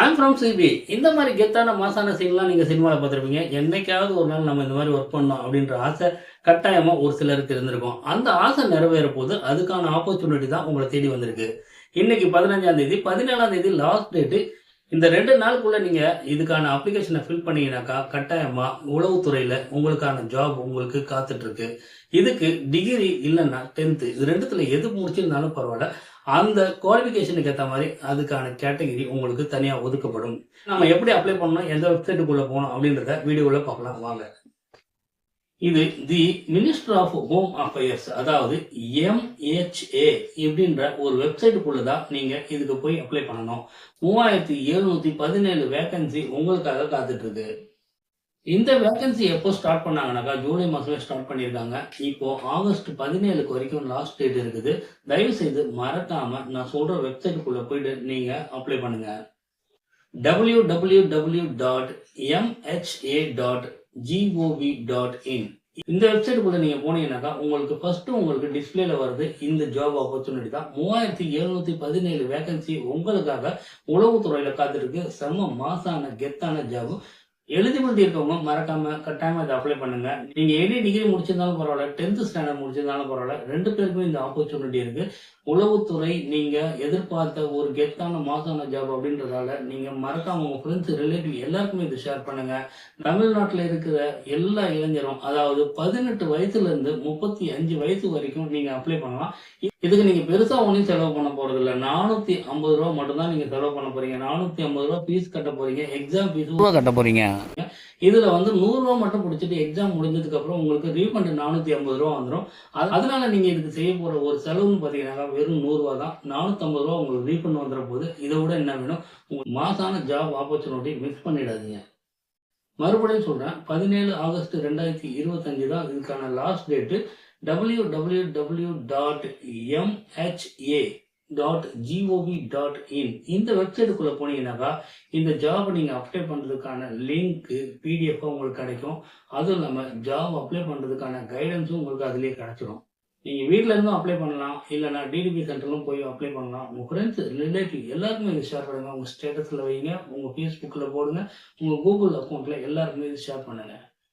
I'm from CP இந்த மாதிரி கெத்தான மாசான சீன்லாம் நீங்கள் சினிமாவில் பார்த்துருப்பீங்க. என்னைக்காவது ஒரு நாள் நம்ம இந்த மாதிரி ஒர்க் பண்ணோம் அப்படின்ற ஆசை கட்டாயமாக ஒரு சிலருக்கு இருந்திருக்கும். அந்த ஆசை நிறைவேற போது அதுக்கான ஆப்பர்ச்சுனிட்டி தான் உங்களை தேடி வந்திருக்கு. இன்னைக்கு பதினஞ்சாம் தேதி பதினேழாம் தேதி லாஸ்ட் டேட்டு இந்த ரெண்டு நாளுக்குள்ள நீங்க இதுக்கான அப்ளிகேஷனை ஃபில் பண்ணீங்கன்னாக்கா கட்டாயமா உளவுத்துறையில உங்களுக்கான ஜாப் உங்களுக்கு காத்துட்டு இருக்கு இதுக்கு டிகிரி இல்லைன்னா டென்த்து இது ரெண்டுத்துல எது முடிச்சிருந்தாலும் பரவாயில்ல. அந்த குவாலிஃபிகேஷனுக்கு ஏற்ற மாதிரி அதுக்கான கேட்டகிரி உங்களுக்கு தனியாக ஒதுக்கப்படும். நம்ம எப்படி அப்ளை பண்ணணும் எந்த வெப்சைட்டுக்குள்ளே போகணும் அப்படின்றத வீடியோவில் பார்க்கலாம். வாங்க. இது the minister of home affairs அதாவது எம்ஹெச்ஏ இப்படின்ற ஒரு வெப்சைட்டுக்குள்ள தான் நீங்கள் இதுக்கு போய் அப்ளை பண்ணணும். மூவாயிரத்தி எழுநூற்றி பதினேழு வேகன்சி உங்களுக்காக காத்துட்டு இருக்கு இந்த வேகன்சி எப்போ ஸ்டார்ட் பண்ணாங்கனாக்கா ஜூலை மாதமே ஸ்டார்ட் பண்ணியிருக்காங்க. இப்போ ஆகஸ்ட் பதினேழுக்கு வரைக்கும் லாஸ்ட் டேட் இருக்குது. தயவு செய்து மறக்காம நான் சொல்ற வெப்சைட்டுக்குள்ள போயிட்டு நீங்க அப்ளை பண்ணுங்க. W W W dot MHA dot GOV dot in இந்த வெப்சைட்டுக்குள்ள நீங்க போனீங்கன்னாக்கா உங்களுக்கு ஃபர்ஸ்ட் உங்களுக்கு டிஸ்பிளேல வருது இந்த ஜாப் ஆப்பர்ச்சுனிட்டி தான். மூவாயிரத்தி எழுநூத்தி பதினேழு வேகன்சி உங்களுக்காக உளவுத்துறையில காத்திருக்கு செம்ம மாசான கெத்தான ஜாப் எழுதி இருக்கவங்க மறக்காம கட்டாயமா இதை அப்ளை பண்ணுங்க. நீங்க எனி டிகிரி முடிச்சிருந்தாலும் பரவாயில்ல டென்த் ஸ்டாண்டர்ட் முடிச்சிருந்தாலும் பரவாயில்ல ரெண்டு பேருக்குமே இந்த ஆப்பர்ச்சுனிட்டி இருக்கு. உளவுத்துறை நீங்க எதிர்பார்த்த ஒரு கெத்தான மாசான ஜாப் அப்படின்றதால நீங்க மறக்காம உங்க ஃப்ரெண்ட்ஸ் ரிலேட்டிவ் எல்லாருக்குமே இது ஷேர் பண்ணுங்க. தமிழ்நாட்டில் இருக்கிற எல்லா இளைஞரும் அதாவது பதினெட்டு வயசுல இருந்து முப்பத்தி அஞ்சு வயசு வரைக்கும் நீங்க அப்ளை பண்ணலாம். இதுக்கு நீங்க பெருசா ஒன்றும் செலவு பண்ண போறது இல்ல நானூத்தி ஐம்பது ரூபா மட்டும் தான் நீங்க செலவு பண்ண போறீங்க. நானூத்தி ஐம்பது ரூபா ஃபீஸ் கட்ட போறீங்க. எக்ஸாம் ஃபீஸ் ரூபா கட்ட போறீங்க? இதுல வந்து நூறு ரூபா மட்டும் பிடிச்சிட்டு எக்ஸாம் முடிஞ்சதுக்கு அப்புறம் உங்களுக்கு ரீஃபண்ட் நானூத்தி ஐம்பது ரூபா வந்துடும் அது- அதனால நீங்க இதுக்கு செய்ய போற ஒரு செலவுன்னு பாத்தீங்கன்னா வெறும் நூறு ரூபா தான். நானூத்தி ஐம்பது ரூபா உங்களுக்கு ரீஃபண்ட் வந்துட போது இதை விட என்ன வேணும்? உங்களுக்கு மாசான ஜாப் ஆப்பர்ச்சுனிட்டி மிஸ் பண்ணிடாதீங்க. மறுபடியும் சொல்றேன் பதினேழு ஆகஸ்ட் ரெண்டாயிரத்தி இருபத்தஞ்சு தான் இதுக்கான last date W W W dot MHA dot GOV dot in இந்த வெப்சைட்டுக்குள்ளே போனீங்கன்னாக்கா இந்த ஜாப் நீங்கள் அப்ளை பண்ணுறதுக்கான லிங்க்கு பிடிஎஃப் உங்களுக்கு கிடைக்கும். அதுவும் இல்லாமல் ஜாப் அப்ளை பண்ணுறதுக்கான கைடன்ஸும் உங்களுக்கு அதுலேயே கிடைச்சிடும் நீங்கள் வீட்டில் இருந்தும் அப்ளை பண்ணலாம். இல்லைனா டிடிபி சென்டர்லும் போய் அப்ளை பண்ணலாம். உங்கள் ஃப்ரெண்ட்ஸ் ரிலேட்டிவ் எல்லாருக்குமே இது ஷேர் பண்ணுங்கள் உங்கள் ஸ்டேட்டஸில் வைங்க. உங்கள் ஃபேஸ்புக்கில் போடுங்க. உங்கள் கூகுள் அக்கௌண்ட்டில் எல்லாருக்குமே இது ஷேர் பண்ணுங்கள்